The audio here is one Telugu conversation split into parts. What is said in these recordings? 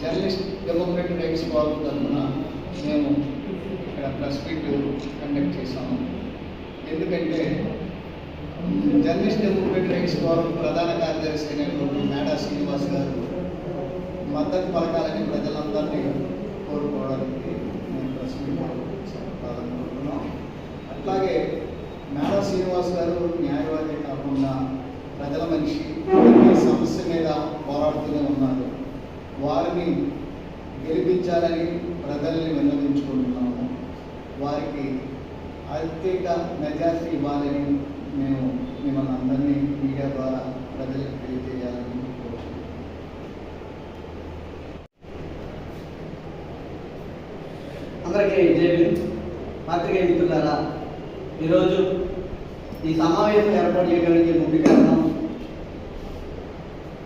జర్నలిస్ట్ డెమోక్రటిక్ రైట్స్ వాళ్ళు తరఫున మేము ఇక్కడ ప్రెస్ మీట్ కండక్ట్ చేశాము. ఎందుకంటే జర్నలిస్ట్ డెమోక్రటిక్ రైట్స్ ఫోరం ప్రధాన కార్యదర్శి అయినటువంటి మేడా శ్రీనివాస్ గారు మద్దతు పలకాలని ప్రజలందరినీ కోరుకోవడానికి మేము ప్రెస్ మీట్ అట్లాగే మేడా శ్రీనివాస్ గారు న్యాయవాది కాకుండా ప్రజల మనిషి సమస్య మీద పోరాడుతూనే ఉన్నారు. వారిని గెలిపించాలని ప్రజల్ని విన్నవించుకుంటున్నాము. వారికి అత్యధిక మెజార్టీ ఇవ్వాలని మేము మిమ్మల్ని అందరినీ మీడియా ద్వారా ప్రజలకు తెలియజేయాలని అందరికీ జేబీ పాత్రికేయ మిత్రులారా ఈరోజు ఈ సమావేశం ఏర్పాటు చేయడానికి ముఖ్య కారణం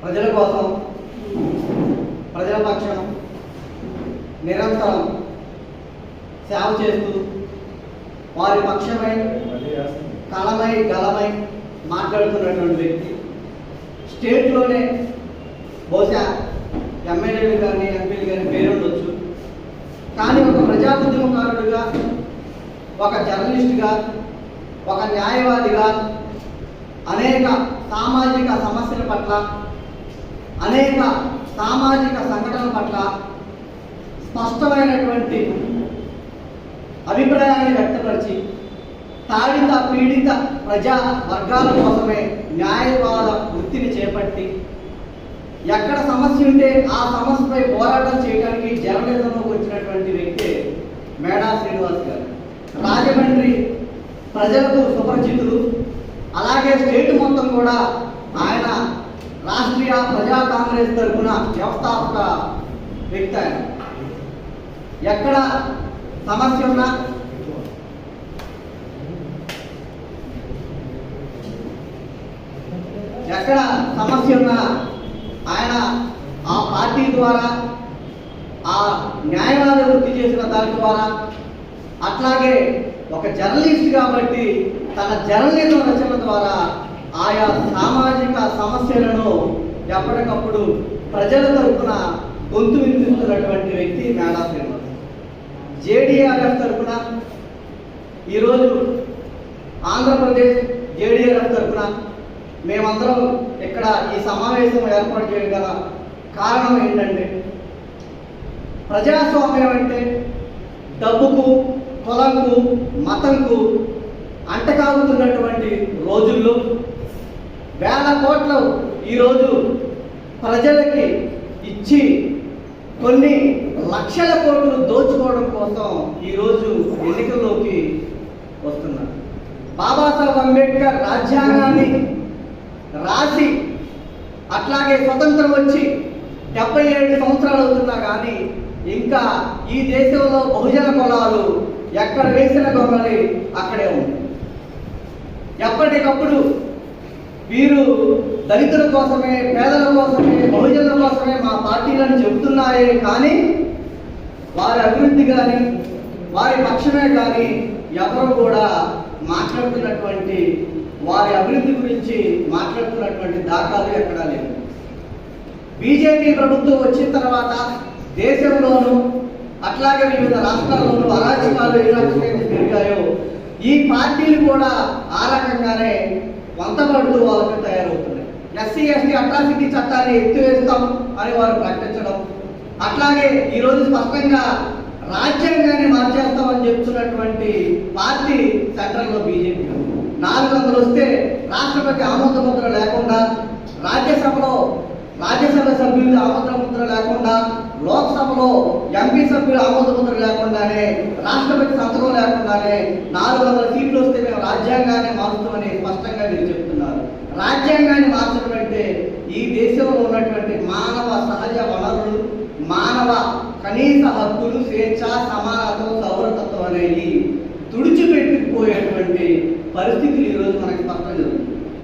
ప్రజల కోసం ప్రజల పక్షం నిరంతరం సేవ చేస్తూ వారి పక్షమై కళమై గలమై మాట్లాడుతున్నటువంటి వ్యక్తి. స్టేట్లోనే బహుశా ఎమ్మెల్యేలు కానీ ఎంపీలు కానీ పేరుండొచ్చు కానీ ఒక ప్రజా ఉద్యమకారుడిగా ఒక జర్నలిస్ట్గా ఒక న్యాయవాదిగా అనేక సామాజిక సమస్యల పట్ల అనేక సామాజిక సంఘటనల పట్ల స్పష్టమైనటువంటి అభిప్రాయాన్ని వ్యక్తపరిచి తాడిత పీడిత ప్రజా వర్గాల కోసమే న్యాయవాద వృత్తిని చేపట్టి ఎక్కడ సమస్య ఉంటే ఆ సమస్యపై పోరాటం చేయడానికి జర్నలిజంలోకి వచ్చినటువంటి వ్యక్తి మేడా శ్రీనివాస్ గారు. రాజమండ్రి ప్రజలకు సుపరిచితులు. అలాగే స్టేట్ మొత్తం కూడా రాష్ట్రీయ ప్రజా కాంగ్రెస్ తరఫున వ్యవస్థాపక వ్యక్తి ఆయన. ఎక్కడ సమస్య ఉన్నా? ఎక్కడ సమస్య ఉన్నా ఆయన ఆ పార్టీ ద్వారా ఆ న్యాయవాద వృత్తి చేసిన దాని ద్వారా అట్లాగే ఒక జర్నలిస్ట్ కాబట్టి తన జర్నలిజం రచన ద్వారా ఆయా సామాజిక సమస్యలను ఎప్పటికప్పుడు ప్రజల తరఫున గొంతు వినిపిస్తున్నటువంటి వ్యక్తి మేడా శ్రీనివాస్. జేడీఆర్ఎఫ్ తరఫున ఈరోజు ఆంధ్రప్రదేశ్ జేడీఆర్ఎఫ్ తరఫున మేమందరం ఇక్కడ ఈ సమావేశం ఏర్పాటు చేయగల కారణం ఏంటంటే ప్రజాస్వామ్యం అంటే డబ్బుకు కులంకు మతంకు అంటకాగుతున్నటువంటి రోజుల్లో వేల కోట్లు ఈరోజు ప్రజలకి ఇచ్చి కొన్ని లక్షల కోట్లు దోచుకోవడం కోసం ఈరోజు ఎన్నికల్లోకి వస్తున్నారు. బాబాసాహెబ్ అంబేద్కర్ రాజ్యాంగాన్ని రాసి అట్లాగే స్వతంత్రం వచ్చి డెబ్బై ఏడు సంవత్సరాలు అవుతున్నా కానీ ఇంకా ఈ దేశంలో బహుజన కులాలు ఎక్కడ వేసిన గొంగలి అక్కడే ఉంది ఎప్పటికప్పుడు వీరు దళితుల కోసమే పేదల కోసమే బహుజనుల కోసమే మా పార్టీలను చెబుతున్నాయే కానీ వారి అభివృద్ధి కానీ వారి పక్షమే కానీ ఎవరు కూడా మాట్లాడుతున్నటువంటి వారి అభివృద్ధి గురించి మాట్లాడుతున్నటువంటి దాఖలు ఎక్కడా లేవు. బీజేపీ ప్రభుత్వం వచ్చిన తర్వాత దేశంలోనూ అట్లాగే వివిధ రాష్ట్రాల్లోనూ అరాచకాలు ఏ రకంగా పెరిగాయో ఈ పార్టీలు కూడా ఆ రకంగానే వంతపడుతూ వాళ్ళకి తయారవుతున్నాయి. ఎస్సీ ఎస్టీ అట్రాసిటీ చట్టాన్ని ఎత్తివేస్తాం అని వారు ప్రకటించడం. అట్లాగే ఈరోజు స్పష్టంగా రాజ్యాంగాన్ని మార్చేస్తామని చెప్తున్నటువంటి పార్టీ సెంట్రల్లో బీజేపీ. నాలుగు వందలు వస్తే రాష్ట్రపతి ఆమోద ముద్ర లేకుండా రాజ్యసభలో రాజ్యసభ సభ్యులు ఆమోద ముద్ర లేకుండా లోక్సభలో ఎంపీ సభ్యులు ఆమోద లేకుండానే రాష్ట్రపతి సంతకం లేకుండానే నాలుగు వందల సీట్లు వస్తే మేము రాజ్యాంగాన్ని మారుస్తామని స్పష్టంగా మీరు చెప్తున్నారు. రాజ్యాంగాన్ని మార్చడం అంటే ఈ దేశంలో ఉన్నటువంటి మానవ సహజ వనరులు మానవ కనీస హక్కులు స్వేచ్ఛ సమానత్వం సౌరతత్వం అనేవి తుడిచిపెట్టుకుపోయేటువంటి పరిస్థితులు ఈరోజు మనకి స్పష్టం జరుగుతుంది